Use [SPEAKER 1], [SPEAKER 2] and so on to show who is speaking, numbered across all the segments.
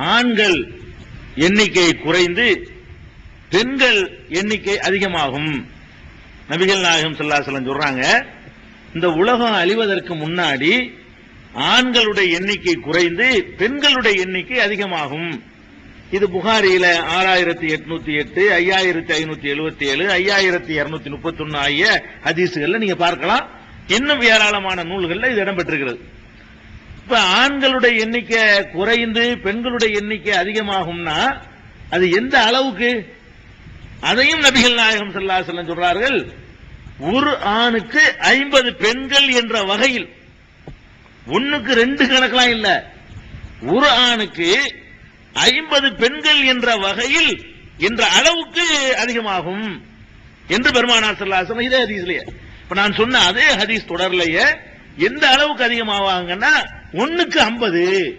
[SPEAKER 1] ஆண்கள் எண்ணிக்கை குறைந்து பெண்கள் எண்ணிக்கை அதிகமாகும். நபிகள் நாயகம் செல்லாசலம் சொல்றாங்க இந்த உலகம் அழிவதற்கு முன்னாடி ஆண்களுடைய எண்ணிக்கை குறைந்து பெண்களுடைய எண்ணிக்கை அதிகமாகும். இது புகாரியில ஆறாயிரத்தி எட்நூத்தி எட்டு ஐயாயிரத்தி ஐநூத்தி எழுபத்தி ஏழு ஐயாயிரத்தி இருநூத்தி முப்பத்தி ஒன்னு ஆகிய ஹதீசுகள்ல நீங்க பார்க்கலாம். இன்னும் ஏராளமான நூல்கள்ல இது இடம்பெற்றிருக்கிறது. இப்ப ஆண்களுடைய எண்ணிக்கை குறைந்து பெண்களுடைய எண்ணிக்கை அதிகமாகும்னா அது எந்த அளவுக்கு? அதையும் நபிகள் நாயகம் ஸல்லல்லாஹு அலைஹி சொல்றார்கள். ஒரு ஆணுக்கு ஐம்பது பெண்கள் என்ற வகையில் ஒன்னுக்கு ரெண்டு கணக்கெல்லாம் இல்ல. ஒரு ஆணுக்கு ஐம்பது பெண்கள் என்ற வகையில் என்ற அளவுக்கு அதிகமாகும் என்று பெருமானார் ஸல்லல்லாஹு இதே ஹதீஸ்லயே. இப்ப நான் சொன்ன அதே ஹதீஸ் தொடர்லயே எந்த அளவுக்கு அதிகமாவாங்கன்னா ஒன்னுக்கு ஐம்பது.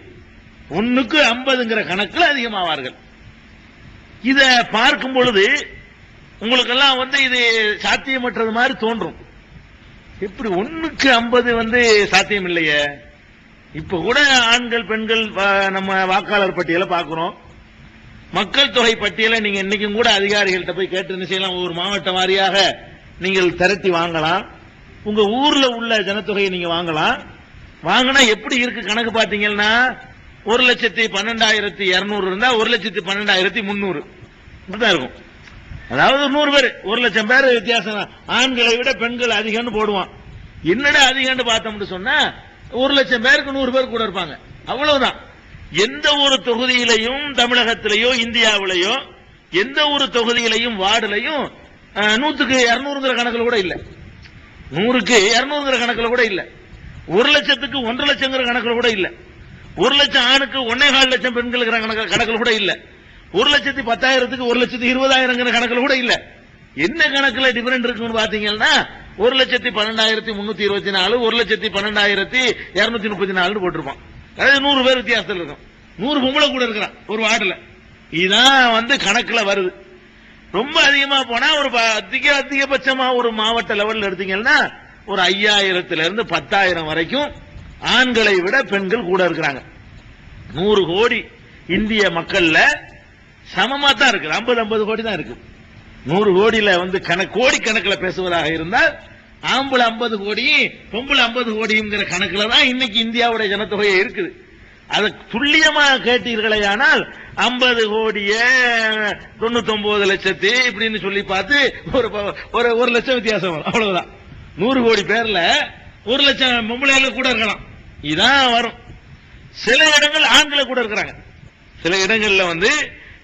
[SPEAKER 1] ஒன்னுக்கு ஐம்பதுங்கிற கணக்கில் அதிகமாவார்கள். இத பார்க்கும் பொழுது உங்களுக்கெல்லாம் வந்து இது சாத்தியமற்றது மாதிரி தோன்றும். இப்படி ஒன்னுக்கு ஐம்பது வந்து சாத்தியம் இல்லையே. இப்ப கூட ஆண்கள் பெண்கள் நம்ம வாக்காளர் பட்டியலை பார்க்கிறோம். மக்கள் தொகை பட்டியலை நீங்க இன்னைக்கும் கூட அதிகாரிகள்கிட்ட போய் கேட்டு என்ன செய்யலாம்? ஒவ்வொரு மாவட்டம் வாரியாக நீங்கள் திரட்டி வாங்கலாம். உங்க ஊர்ல உள்ள ஜனத்தொகையை நீங்க வாங்கலாம். வாங்கினா எப்படி இருக்கு கணக்கு பாத்தீங்கன்னா ஒரு லட்சத்தி பன்னெண்டாயிரத்தி இருநூறு இருந்தா ஒரு லட்சத்தி பன்னெண்டாயிரத்தி முன்னூறு இப்படிதான் இருக்கும். அதாவது நூறு பேர் ஒரு லட்சம் பேர் வித்தியாசம். தான். ஆண்களை விட பெண்கள் அதிகம்னு போடுவான். என்னடா அதிகம்னு பார்த்தோம்னு சொன்னா ஒரு லட்சம் பேருக்கு நூறு பேர் கூட இருப்பாங்க. அவ்வளவுதான். எந்த ஒரு தொகுதியிலையும் தமிழகத்திலேயோ இந்தியாவிலேயோ எந்த ஒரு தொகுதியிலையும் வார்டுலையும் நூத்துக்கு இருநூறுங்கிற கணக்கில் கூட இல்லை. நூறுக்கு இருநூறுங்கிற கணக்குல கூட இல்ல. ஒரு லட்சத்துக்கு ஒன்றரை லட்சங்கிற கணக்குல கூட இல்ல. ஒரு லட்சம் ஆணுக்கு ஒன்னே கால் லட்சம் பெண்களுங்கிற கணக்கு கணக்குல கூட இல்ல. ஒரு லட்சத்தி பத்தாயிரத்துக்கு ஒரு லட்சத்தி இருபதாயிரங்கிற கணக்குல கூட இல்ல. என்ன கணக்குல டிஃபரெண்ட் இருக்குன்னு பாத்தீங்கன்னா ஒரு லட்சத்தி பன்னெண்டாயிரத்தி முன்னூத்தி இருபத்தி நாலு ஒரு லட்சத்தி பன்னெண்டாயிரத்தி இருநூத்தி முப்பத்தி நாலுன்னு போட்டிருப்பான். அதாவது நூறு பேர் வித்தியாசத்தில் இருக்கும். நூறு பொம்பளை கூட இருக்கிறான் ஒரு வார்டில். இதுதான் வந்து கணக்குல வருது. ரொம்ப அதிகமா போனா ஒரு ப- அதிக அதிகபட்சமா ஒரு மாவட்ட லெவல்ல எடுத்தீங்கன்னா ஒரு ஐயாயிரத்துல இருந்து பத்தாயிரம் வரைக்கும் ஆண்களை விட பெண்கள் கூட இருக்கிறாங்க. நூறு கோடி இந்திய மக்கள்ல சமமா தான் இருக்கு. ஐம்பது ஐம்பது கோடி தான் இருக்கு. நூறு கோடியில வந்து கணக்கு கோடி கணக்கில் பேசுவதாக இருந்தால் ஆம்பளை ஐம்பது கோடி பொம்பளை ஐம்பது கோடிங்கிற கணக்குல தான் இன்னைக்கு இந்தியாவுடைய ஜனத்தொகையே இருக்குது. அதை துல்லியமாக கேட்டீர்களே ஆனால் ஐம்பது கோடிய தொண்ணூத்தி ஒன்பது லட்சத்தி இப்படின்னு சொல்லி பார்த்து ஒரு ஒரு ஒரு லட்சம் வித்தியாசம் வரும். அவ்வளவுதான். நூறு கோடி பேர்ல ஒரு லட்சம் பொம்பளைகள் கூட இருக்கலாம். இதான் வரும். சில இடங்கள் ஆண்களை கூட இருக்கிறாங்க. சில இடங்கள்ல வந்து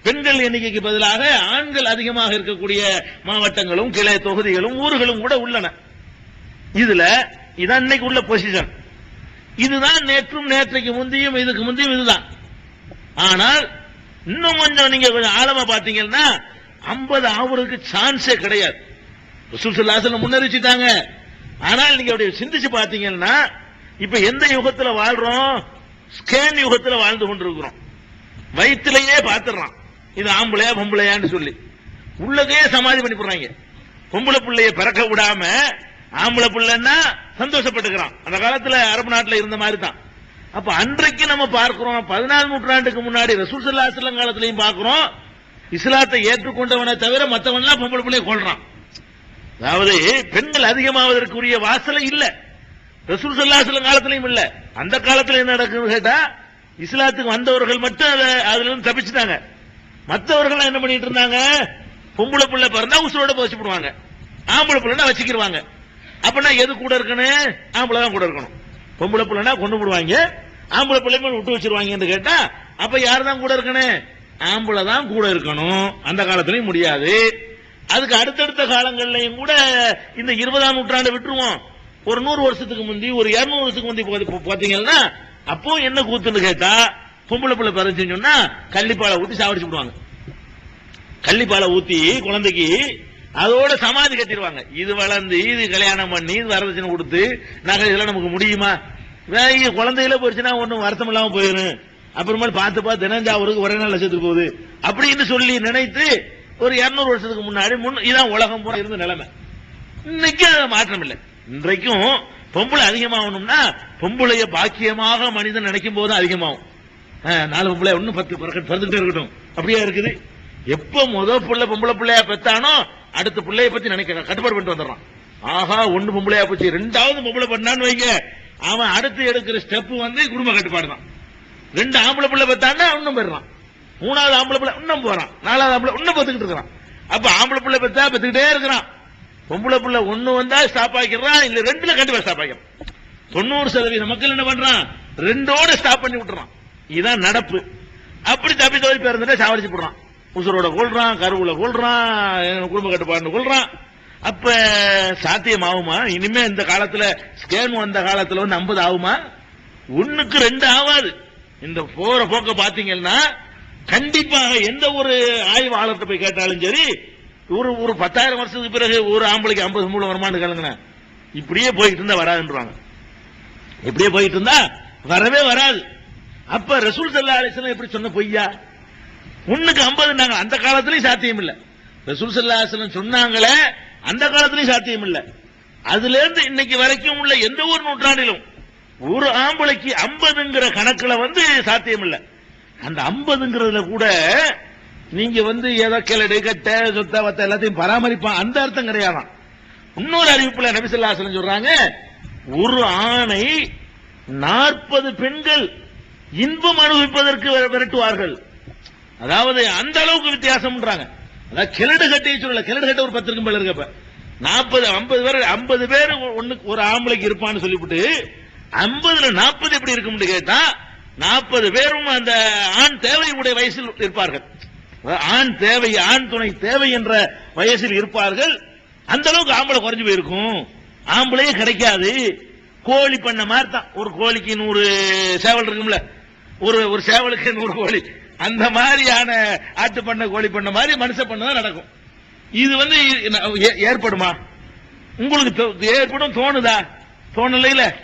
[SPEAKER 1] பெண்கள் எண்ணிக்கைக்கு பதிலாக ஆண்கள் அதிகமாக இருக்கக்கூடிய மாவட்டங்களும் கிளை தொகுதிகளும் ஊர்களும் கூட உள்ளன. இதுல இதான் இன்னைக்கு உள்ள பொசிஷன் இதுதான் நேற்றும் நேற்றைக்கு முந்தியும் இதுக்கு முந்தியும் இதுதான். ஆனால் இன்னும் கொஞ்சம் நீங்க கொஞ்சம் ஆழமா பாத்தீங்கன்னா 50 ஆவறதுக்கு சான்ஸே கிடையாது. ரசூல் ஸல்லல்லாஹு ஆனால் நீங்க அப்படி சிந்திச்சு பாத்தீங்கன்னா இப்ப எந்த யுகத்துல வாழ்றோம்? ஸ்கேன் யுகத்துல வாழ்ந்து கொண்டிருக்கிறோம். வயிற்றுலயே பாத்துறான் இது ஆம்பளையா பொம்பளையான்னு சொல்லி. உள்ளதே சமாதி பண்ணி போடுறாங்க. பொம்பளை பிள்ளைய பிறக்க விடாம ஆம்பளை பிள்ளைன்னா சந்தோஷப்பட்டுக்கிறான். அந்த காலத்துல அரபு நாட்டுல இருந்த மாதிரி தான் அப்ப அன்றைக்கு நம்ம பார்க்கிறோம் பதினாலு நூற்றாண்டுக்கு முன்னாடி ரசூல் ஸல்லல்லாஹு அலைஹி காலத்திலையும் பார்க்கிறோம் இஸ்லாத்தை ஏற்றுக்கொண்டவனை தவிர மத்தவன்லாம் பொம்பளை பிள்ளைய கொள்றான் அதாவது பெண்கள் அதிகமாவதற்குரிய வாசலை இல்ல. ரசூல் ஸல்லல்லாஹு அலைஹி காலத்திலையும் இல்ல. அந்த காலத்துல என்ன நடக்குதுன்னு கேட்டா இஸ்லாத்துக்கு வந்தவர்கள் மட்டும் அதை அதுல இருந்து தப்பிச்சுட்டாங்க. மற்றவர்கள் என்ன பண்ணிட்டு இருந்தாங்க? பொம்பளை பிள்ளை பிறந்தா உசுரோட போச்சுடுவாங்க ஆம்பளை பிள்ளைன்னா வச்சுக்கிடுவாங்க அப்படின்னா எது கூட இருக்கணும் ஆம்பளை தான் கூட இருக்கணும். பொம்பளை பிள்ளைனா கொண்டு விடுவாங்க ஆம்பளை பிள்ளைமே விட்டு வச்சிருவாங்கன்னு கேட்டா அப்ப யார் தான் கூட இருக்கணும் ஆம்பளை தான் கூட இருக்கணும். அந்த காலத்திலையும் முடியாது. அதுக்கு அடுத்தடுத்த காலங்கள்லையும் கூட இந்த இருபதாம் நூற்றாண்டு விட்டுருவோம். ஒரு நூறு வருஷத்துக்கு முந்தி ஒரு இருநூறு வருஷத்துக்கு முந்தி பாத்தீங்கன்னா அப்போ என்ன கூத்துன்னு கேட்டா பொம்பளை பிள்ளை பிறந்துச்சுன்னு சொன்னா கள்ளிப்பாலை ஊத்தி சாவடிச்சு விடுவாங்க. கள்ளிப்பாலை ஊத்தி குழந்தைக்கு அதோட சமாதி கட்டிடுவாங்க. இது வளர்ந்து இது கல்யாணம் பண்ணி இது வரதட்சணை கொடுத்து நகை இதெல்லாம் நமக்கு முடியுமா? வேற குழந்தையில போயிடுச்சுன்னா ஒண்ணும் வருத்தம் இல்லாம போயிடும். அப்புறமேல் பார்த்து பார்த்து தினஞ்சாவருக்கு ஒரே நாள் லட்சத்துக்கு போகுது. அப்படின்னு சொல்லி நினைத்து ஒரு 200 வருஷத்துக்கு முன்னாடி முன் இதான் உலகம் பூரா இருந்த நிலைமை. இன்னைக்கு மாற்றம் இல்லை. இன்றைக்கும் பொம்பளை அதிகமாகணும்னா பொம்பளைய பாக்கியமாக மனிதன் நினைக்கும் போது அதிகமாகும். நாலு பொம்பளை ஒன்னும் பத்து பிறக்க பிறந்துகிட்டே இருக்கட்டும். அப்படியே இருக்குது. எப்ப முத புள்ள பொம்பளை பிள்ளையா பெத்தானோ அடுத்த பிள்ளைய பத்தி நினைக்கிற கட்டுப்பாடு பண்ணிட்டு வந்துடுறான். ஆஹா ஒன்னு பொம்பளையா போச்சு. ரெண்டாவது பொம்பளை பண்ணான்னு வைங்க. அவன் அடுத்து எடுக்கிற ஸ்டெப் வந்து குடும்ப கட்டுப்பாடு தான் ரெண்டு ஆம்பளை பிள்ளை பெத்தான்னா இன்னும் போயிடுறான். மூணாவது ஆம்பளை பிள்ளை இன்னும் போறான். நாலாவது ஆம்பளை இன்னும் பத்துக்கிட்டு இருக்கிறான். அப்ப ஆம்பளை பிள்ளை பெத்தா பத்துக்கிட்டே இருக்கிறான். பொம்பளை பிள்ளை ஒண்ணு வந்தா ஸ்டாப் ஆக்கிடுறான். இல்ல ரெண்டுல கண்டிப்பா ஸ்டாப் ஆக்கிடுறான் தொண்ணூறு சதவீத மக்கள் என்ன பண்றான்? ரெண்டோட ஸ்டாப் பண்ணி விட்டுறான். இதுதான் நடப்பு. அப்படி தப்பி தவறி பிறந்துட்டு சாவடிச்சு போடுறான். உசுரோட கொள்றான் கருவுல கொள்றான் குடும்ப கட்டுப்பாடு கொள்றான் அப்ப சாத்தியம் ஆகுமா இனிமே இந்த காலத்துல ஸ்கேம் வந்த காலத்துல வந்து 50 ஆகுமா? ஒண்ணுக்கு ரெண்டு ஆகாது. இந்த போற போக்க பாத்தீங்கன்னா கண்டிப்பாக எந்த ஒரு ஆய்வாளர்கிட்ட போய் கேட்டாலும் சரி ஒரு ஒரு பத்தாயிரம் வருஷத்துக்கு பிறகு ஒரு ஆம்பளைக்கு 50 மூலம் வருமானு கேளுங்க இப்படியே போயிட்டு இருந்தா வராதுன்றாங்க. இப்படியே போயிட்டு இருந்தா வரவே வராது. அப்ப ரசூல் சல்லா அலிஸ்லாம் எப்படி சொன்ன பொய்யா? ஒண்ணுக்கு ஐம்பதுனாங்க அந்த காலத்திலையும் சாத்தியம் இல்லை ரசூல் சல்லாஹலம் சொன்னாங்களே அந்த காலத்திலையும் சாத்தியம் இல்லை அதுல இருந்து இன்னைக்கு வரைக்கும் உள்ள எந்த ஒரு நூற்றாண்டிலும் ஒரு ஆம்பளைக்கு ஐம்பதுங்கிற கணக்குல வந்து சாத்தியம் இல்லை அந்த ஐம்பதுங்கிறதுல கூட நீங்க வந்து ஏதோ கிளடு கட்ட சொத்த வத்த எல்லாத்தையும் பராமரிப்பான். அந்த அர்த்தம் கிடையாதான். இன்னொரு அறிவிப்புல நபிசல்லாசலம் சொல்றாங்க ஒரு ஆணை நாற்பது பெண்கள் இன்பம் அனுபவிப்பதற்கு விரட்டுவார்கள். அதாவது அந்த அளவுக்கு வித்தியாசம்ன்றாங்க. அதாவது கிழடு கட்டையை சொல்லல கிழடு கட்ட ஒரு பத்து இருக்கும் இருக்கப்ப நாற்பது ஐம்பது பேர் ஐம்பது பேர் ஒண்ணுக்கு ஒரு ஆம்பளைக்கு இருப்பான்னு சொல்லிவிட்டு ஐம்பதுல நாற்பது எப்படி இருக்கும்னு கேட்டா நாற்பது பேரும் அந்த ஆண் தேவையுடைய வயசில் இருப்பார்கள். ஆண் தேவை ஆண் துணை தேவை என்ற வயசில் இருப்பார்கள். அந்த அளவுக்கு ஆம்பளை குறைஞ்சு போயிருக்கும். ஆம்பளையே கிடைக்காது. கோழி பண்ண மாதிரி தான். ஒரு கோழிக்கு நூறு சேவல் இருக்கும்ல. ஒரு ஒரு சேவலுக்கு நூறு கோழி. அந்த மாதிரியான ஆட்டு பண்ண கோழி பண்ண மாதிரி மனுஷ பண்ணதான் நடக்கும். இது வந்து ஏ- ஏற்படுமா? உங்களுக்கு தோ- ஏற்படும் தோணுதா? தோணல இல்ல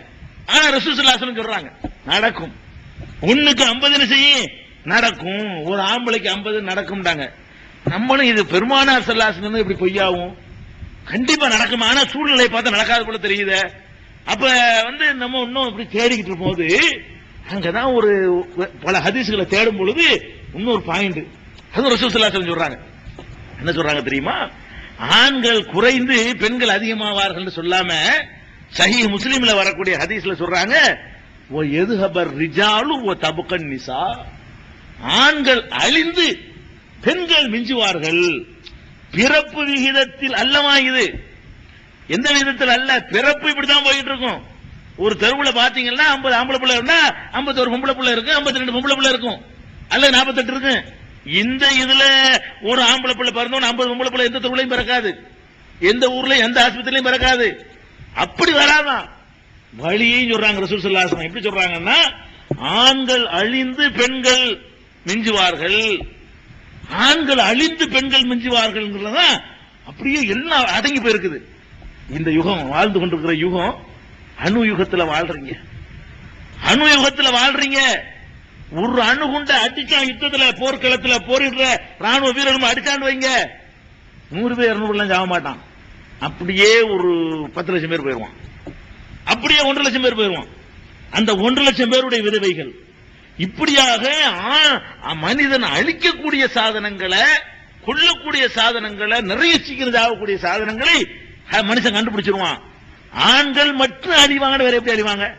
[SPEAKER 1] ஆனா ரசூசல்லாசனம் சொல்றாங்க நடக்கும். ஒண்ணுக்கு ஐம்பதுன்னு செய்யும்? நடக்கும். ஒரு ஆம்பளைக்கு ஐம்பது நடக்கும்டாங்க நம்மளும் இது பெருமானார் சல்லாசனம் இப்படி பொய்யாவும் கண்டிப்பா நடக்கும்? ஆனா சூழ்நிலை பார்த்தா நடக்காத போல தெரியுதே. அப்ப வந்து நம்ம இன்னும் இப்படி தேடிக்கிட்டு இருக்கும்போது அங்கதான் ஒரு பல ஹதீசுகளை தேடும் பொழுது இன்னொரு பாயிண்ட் அது ரசூல் சல்லாசலம் சொல்றாங்க. என்ன சொல்றாங்க தெரியுமா? ஆண்கள் குறைந்து பெண்கள் அதிகமாவார்கள் சொல்லாம சஹி முஸ்லீம்ல வரக்கூடிய ஹதீஸ்ல சொல்றாங்க ஓ எது ஹபர் ரிஜாலு ஓ தபுக்கன் நிசா. ஆண்கள் அழிந்து பெண்கள் மிஞ்சுவார்கள். பிறப்பு விகிதத்தில் அல்லவா இது? எந்த விதத்தில் அல்ல? பிறப்பு இப்படிதான் போயிட்டு இருக்கும். ஒரு தெருவுல பாத்தீங்கன்னா 50 ஆம்பளை பிள்ளை இருந்தா 51 பொம்பளை பிள்ளை இருக்கும் ஐம்பத்தி ரெண்டு பொம்பளை பிள்ளை இருக்கும். அல்ல நாற்பத்தெட்டு இருக்கும் இந்த இதுல ஒரு ஆம்பளை பிள்ளை பிறந்தோம் ஐம்பது பொம்பளை பிள்ளை எந்த தெருவுலையும் பிறக்காது. எந்த ஊர்ல எந்த ஆஸ்பத்திரியிலையும் பிறக்காது. அப்படி வராதான். வழியையும் சொல்றாங்க ரசூல் எப்படி சொல்றாங்கன்னா ஆண்கள் அழிந்து பெண்கள் மிஞ்சுவார்கள். ஆண்கள் அழிந்து பெண்கள் மிஞ்சுவார்கள் அப்படியே எல்லாம் அடங்கி போயிருக்குது. இந்த யுகம் வாழ்ந்து கொண்டிருக்கிற யுகம் அணு யுகத்துல வாழ்றீங்க. அணு யுகத்துல வாழ்றீங்க. ஒரு அணுகுண்ட அடிச்சா யுத்தத்துல போர்க்களத்துல போரிடுற ராணுவ வீரரும் அடிச்சாண்டு வைங்க. நூறு பேர் இருநூறு எல்லாம் சாக மாட்டான். அப்படியே ஒரு பத்து லட்சம் பேர் போயிருவான். அப்படியே ஒன்றரை லட்சம் பேர் போயிருவான். அந்த ஒன்றரை லட்சம் பேருடைய விதவைகள். இப்படியாக ஆ- மனிதன் அழிக்கக்கூடிய சாதனங்களை கொல்லக்கூடிய சாதனங்களை நிறைய சீக்கிரம் ஆகக்கூடிய சாதனங்களை மனுஷன் கண்டுபிடிச்சிருவான். ஆண்கள் மட்டும் அழிவாங்க வேற எப்படி அழிவாங்க?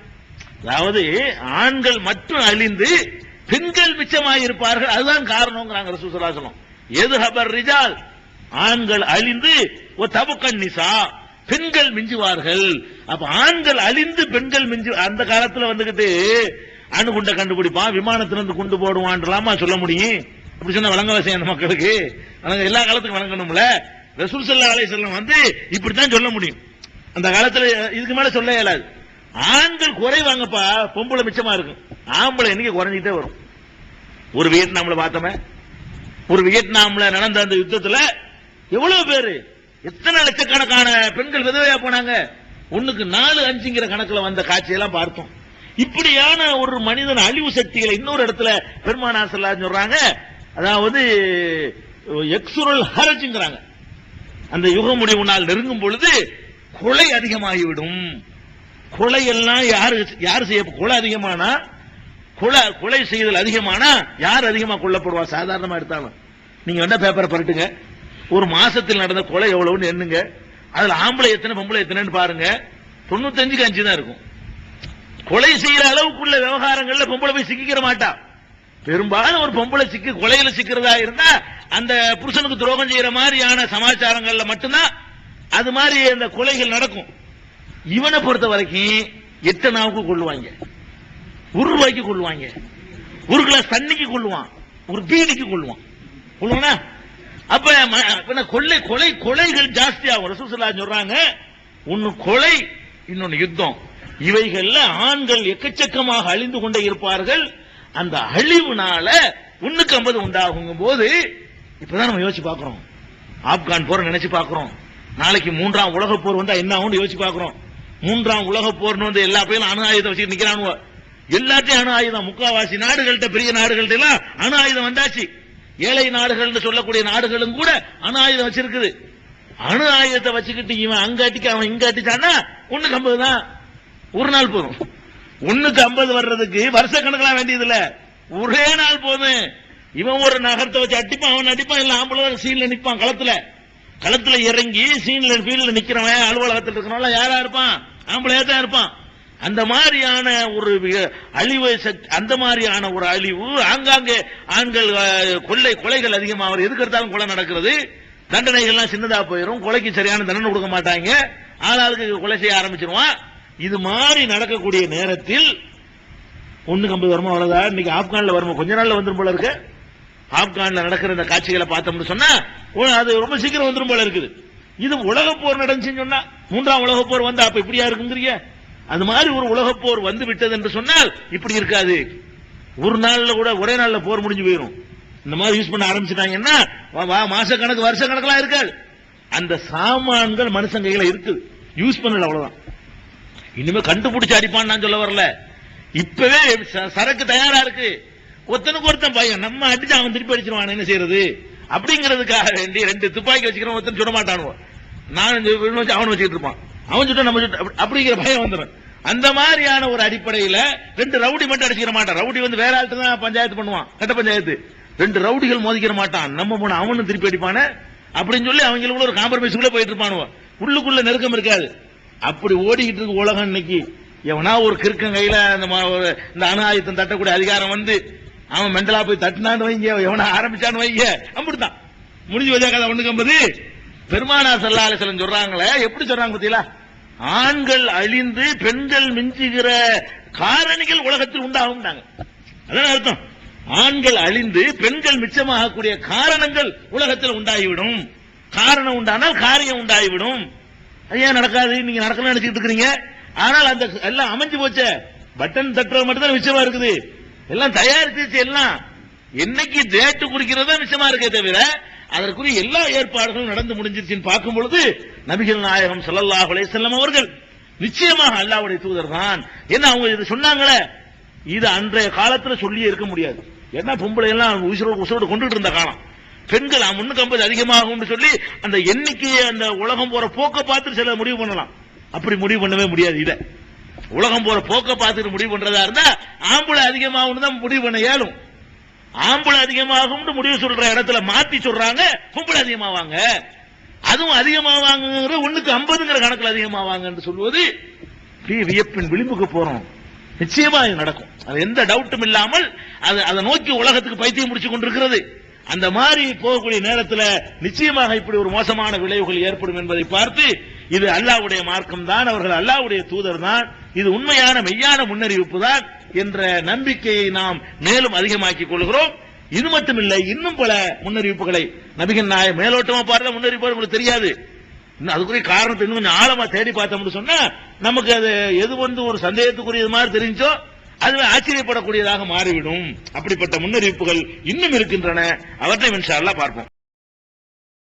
[SPEAKER 1] அதாவது ஆண்கள் மட்டும் அழிந்து பெண்கள் மிச்சமாக இருப்பார்கள். அதுதான் காரணங்கிறாங்க ரசூசலாசனம் எது ஹபர் ரிஜால்? ஆண்கள் அழிந்து ஒரு தபுக்கன் நிசா. பெண்கள் மிஞ்சுவார்கள். அப்ப ஆண்கள் அழிந்து பெண்கள் மிஞ்சு அந்த காலத்துல வந்துகிட்டு அணுகுண்டை கண்டுபிடிப்பான் விமானத்திலிருந்து குண்டு போடுவான்லாமா சொல்ல முடியும்? அப்படி சொன்ன வழங்க செய்யணும் அந்த மக்களுக்கு? எல்லா காலத்துக்கும் வழங்கணும்ல. ரசூல் சல்லா அலைஹி வஸல்லம் வந்து இப்படித்தான் சொல்ல முடியும். அந்த காலத்துல இதுக்கு மேல சொல்ல இயலாது. ஆண்கள் குறைவாங்கப்பா பொம்பளை மிச்சமா இருக்கும். ஆம்பளை இன்னைக்கு குறைஞ்சிட்டே வரும். ஒரு வியட்நாம்ல பார்த்தோமே. ஒரு வியட்நாம்ல நடந்த அந்த யுத்தத்துல எவ்வளவு பேரு? எத்தனை லட்சக்கணக்கான பெண்கள் விதவையா போனாங்க. ஒண்ணுக்கு நாலு அஞ்சுங்கிற கணக்குல வந்த காட்சியெல்லாம் பார்த்தோம். இப்படியான ஒரு மனிதன் அழிவு சக்திகளை இன்னொரு இடத்துல பெருமானார் ஸல்லல்லாஹு சொல்றாங்க. அதாவது எக்ஸுரல் ஹரஜுங்கிறாங்க. அந்த யுக முடிவு நாள் நெருங்கும் பொழுது கொலை அதிகமாகிவிடும். கொலை எல்லாம் யாரு யார் செய்ய கொலை அதிகமானா கொலை கொலை செய்தல் அதிகமானா யார் அதிகமா கொல்லப்படுவா? சாதாரணமா எடுத்தாலும். நீங்க வேணா பேப்பரை பரட்டுங்க. ஒரு மாசத்தில் நடந்த கொலை எவ்வளவுன்னு எண்ணுங்க. அதுல ஆம்பளை எத்தனை பொம்பளை எத்தனைன்னு பாருங்க. தொண்ணூத்தஞ்சுக்கு அஞ்சு தான் இருக்கும். கொலை செய்யற அளவுக்குள்ள விவகாரங்கள்ல பொம்பளை போய் சிக்கிக்கிற மாட்டா. பெரும்பாலும் ஒரு பொம்பளை சிக்கி கொலையில சிக்கிறதா இருந்தா அந்த புருஷனுக்கு துரோகம் செய்யற மாதிரியான சமாச்சாரங்கள்ல மட்டும்தான் அது மாதிரி அந்த கொலைகள் நடக்கும். இவனை பொறுத்த வரைக்கும் எட்டு நாவுக்கு கொள்ளுவாங்க ஒரு ரூபாய்க்கு கொள்ளுவாங்க ஒரு கிளாஸ் தண்ணிக்கு கொள்ளுவான் ஒரு பீடிக்கு கொள்ளுவான் கொள்ளுவானா அப்ப என்ன கொள்ளை கொலை கொலைகள் ஜாஸ்தி ஆகும் ரசூசல்லா சொல்றாங்க ஒன்னு கொலை இன்னொன்னு யுத்தம். இவைகள்ல ஆண்கள் எக்கச்சக்கமாக அழிந்து கொண்டே இருப்பார்கள். அந்த அழிவுனால ஒண்ணுக்கு ஐம்பது உண்டாகும் போது இப்பதான் நம்ம யோசிச்சு பாக்குறோம் ஆப்கான் போற நினைச்சு பாக்குறோம் நாளைக்கு மூன்றாம் உலக போர் வந்தா என்ன ஆகும்னு யோசிச்சு பாக்குறோம் மூன்றாம் உலக போர்னு வந்து எல்லா பேரும் அணு ஆயுதம் வச்சு நிக்கிறானுவ. எல்லாத்தையும் அணு ஆயுதம். முக்காவாசி நாடுகள்கிட்ட பெரிய நாடுகள்கிட்ட எல்லாம் அணு ஆயுதம் வந்தாச்சு. ஏழை நாடுகள்னு சொல்லக்கூடிய நாடுகளும் கூட அணு ஆயுதம் வச்சிருக்குது. அணு ஆயுதத்தை வச்சுக்கிட்டு இவன் அங்க அடிக்க அவன் இங்க அடிச்சானா ஒண்ணுக்கு ஐம்பது தான். ஒரு நாள் போதும். ஒண்ணுக்கு ஐம்பது வர்றதுக்கு வருஷ கணக்கெல்லாம் வேண்டியது இல்ல ஒரே நாள் போதும். இவன் ஒரு நகரத்தை வச்சு அடிப்பான் அவன் அடிப்பான். இல்ல ஆம்பளை சீன்ல நிப்பான் களத்துல. களத்துல இறங்கி சீன்ல ஃபீல்ட்ல நிக்கிறவன் அலுவலகத்தில் இருக்கிறவன் யாரா இருப்பான்? ஆம்பளையா தான் இருப்பான். அந்த மாதிரியான ஒரு அழிவு அந்த மாதிரியான ஒரு அழிவு ஆங்காங்கே ஆண்கள் கொள்ளை கொலைகள் அதிகமாக எதுக்கிறதாலும் கொலை நடக்கிறது. தண்டனைகள்லாம் சின்னதா போயிடும் கொலைக்கு சரியான தண்டனை கொடுக்க மாட்டாங்க. ஆளாளுக்கு கொலை செய்ய ஆரம்பிச்சிருவான். இது மாதிரி நடக்கக்கூடிய நேரத்தில் ஒண்ணுக்கு ஐம்பது வருமா அவ்வளவுதான் இன்னைக்கு ஆப்கான்ல வருமா? கொஞ்ச நாள்ல வந்துடும் போல இருக்கு. ஆப்கான்ல நடக்கிற இந்த காட்சிகளை பார்த்தோம்னு சொன்னா ஓ, அது ரொம்ப சீக்கிரம் வந்துடும் போல இருக்குது. இது உலக போர் நடந்துச்சுன்னு சொன்னா மூன்றாம் உலக போர் வந்தா அப்ப இப்படியா இருக்குங்கிறீங்க அது மாதிரி ஒரு உலக போர் வந்து விட்டது என்று சொன்னால் இப்படி இருக்காது. ஒரு நாள்ல கூட ஒரே நாள்ல போர் முடிஞ்சு போயிடும் இந்த மாதிரி யூஸ் பண்ண ஆரம்பிச்சிட்டாங்கன்னா மாச கணக்கு வருஷ கணக்கெல்லாம் இருக்காது. அந்த சாமான்கள் மனுஷன் கையில இருக்குது. யூஸ் பண்ணல அவ்வளவுதான். இனிமே கண்டுபிடிச்சு அடிப்பான்னு நான் சொல்ல வரல. இப்பவே ச- சரக்கு தயாரா இருக்கு. ஒருத்தனுக்கு ஒருத்தன் பையன் நம்ம அடிச்சு அவன் திருப்பி அடிச்சிருவான். என்ன செய்யறது? அப்படிங்கிறதுக்காக வேண்டி ரெண்டு துப்பாக்கி வச்சுக்கிறோம் ஒருத்தன் சுட மாட்டானுவோ. நான் வச்சு அவன் வச்சுக்கிட்டு இருப்பான். அவன் சுட்ட நம்ம சுட்ட அப்படிங்கிற பயம் வந்துடும். அந்த மாதிரியான ஒரு அடிப்படையில ரெண்டு ரவுடி மட்டும் அடிச்சுக்கிற மாட்டான். ரவுடி வந்து வேற ஆள்கிட்ட தான் பஞ்சாயத்து பண்ணுவான். கட்ட பஞ்சாயத்து. ரெண்டு ரவுடிகள் மோதிக்கிற மாட்டான். நம்ம போன அவனும் திருப்பி அடிப்பான. அப்படின்னு சொல்லி அவங்களுக்குள்ள ஒரு காம்ப்ரமைஸ் போயிட்டு இருப்பானுவோ. உள்ளுக்குள்ள நெருக்கம் இருக்காது. அப்படி ஓடிக்கிட்டு இருக்கு உலகம் இன்னைக்கு. எவனா ஒரு கிறுக்கன் கையில அந்த மா- இந்த அணு ஆயுதம் தட்டக்கூடிய அதிகாரம் வந்து அவன் மெண்டலா போய் தட்டினான்னு வைங்க எவனை ஆரம்பிச்சான்னு வைங்க. அப்படித்தான். முடிஞ்சு வச்சா கதை ஒண்ணுக்கு ஐம்பது? பெருமானா சல்லால சிலன் சொல்றாங்களே எப்படி சொல்றாங்க பத்தியா ஆண்கள் அழிந்து பெண்கள் மிஞ்சுகிற காரணிகள் உலகத்தில் உண்டாகும் அதான் அர்த்தம்? ஆண்கள் அழிந்து பெண்கள் மிச்சமாகக்கூடிய காரணங்கள் உலகத்தில் உண்டாகிவிடும். காரணம் உண்டானால் காரியம் உண்டாகிவிடும். அது ஏன் நடக்காது? நீங்க நடக்கணும்னு நினைச்சிட்டு இருக்கிறீங்க. ஆனால் அந்த எல்லாம் அமைஞ்சு போச்சே. பட்டன் தட்டுறது மட்டும் தான் மிச்சமா இருக்குது. எல்லாம் தயாரிச்சு எல்லாம் என்னைக்கு டேட்டு குறிக்கிறதா தான் மிச்சமா இருக்கே தவிர அதற்குரிய எல்லா ஏற்பாடுகளும் நடந்து முடிஞ்சிருச்சுன்னு பார்க்கும் பொழுது நபிகள் நாயகம் ஸல்லல்லாஹு அலைஹி அவர்கள் நிச்சயமாக அல்லாவுடைய தூதர் தான். என்ன அவங்க இது சொன்னாங்களே இது அன்றைய காலத்துல சொல்லியே இருக்க முடியாது. ஏன்னா பொம்பளை எல்லாம் உசுரோடு உசுரோடு கொண்டுட்டு இருந்த காலம். பெண்கள் முன்னுக்கு ஐம்பது அதிகமாகும்னு சொல்லி அந்த எண்ணிக்கையை அந்த உலகம் போற போக்க பார்த்து சில முடிவு பண்ணலாம். அப்படி முடிவு பண்ணவே முடியாது இதை. உலகம் போற போக்க பார்த்துட்டு முடிவு பண்றதா இருந்தா ஆம்பளை அதிகமாகும் தான் முடிவு பண்ண இயலும். ஆம்பளை அதிகமாகும்னு முடிவு சொல்ற இடத்துல மாத்தி சொல்றாங்க பொம்பளை அதிகமாவாங்க. அதுவும் அதிகமாவாங்கிற ஒண்ணுக்கு ஐம்பதுங்கிற கணக்குல அதிகமாவாங்கன்னு சொல்லுவது வியப்பின் விளிம்புக்கு போறோம். நிச்சயமா இது நடக்கும். அது எந்த டவுட்டும் இல்லாமல் அது அதை நோக்கி உலகத்துக்கு பைத்தியம் முடிச்சு கொண்டிருக்கிறது. அந்த மாதிரி போகக்கூடிய நேரத்தில் நிச்சயமாக இப்படி ஒரு மோசமான விளைவுகள் ஏற்படும் என்பதை பார்த்து இது அல்லாவுடைய மார்க்கம் தான் அவர்கள் அல்லாவுடைய தூதர் தான் இது உண்மையான மெய்யான முன்னறிவிப்பு தான் என்ற நம்பிக்கையை நாம் மேலும் அதிகமாக்கிக் கொள்கிறோம். இது மட்டுமில்லை இன்னும் பல முன்னறிவிப்புகளை. நபிகள் நாய மேலோட்டமா பாருங்க முன்னறிவிப்பு உங்களுக்கு தெரியாது. இன்னும் அதுக்குரிய காரணத்தை இன்னும் கொஞ்சம் ஆழமா தேடி பார்த்தோம்னு சொன்னா நமக்கு அது எது வந்து ஒரு சந்தேகத்துக்குரியது மாதிரி தெரிஞ்சோ அதுவே ஆச்சரியப்படக்கூடியதாக மாறிவிடும். அப்படிப்பட்ட முன்னறிவிப்புகள் இன்னும் இருக்கின்றன. அவற்றை இன்ஷா பார்ப்போம்.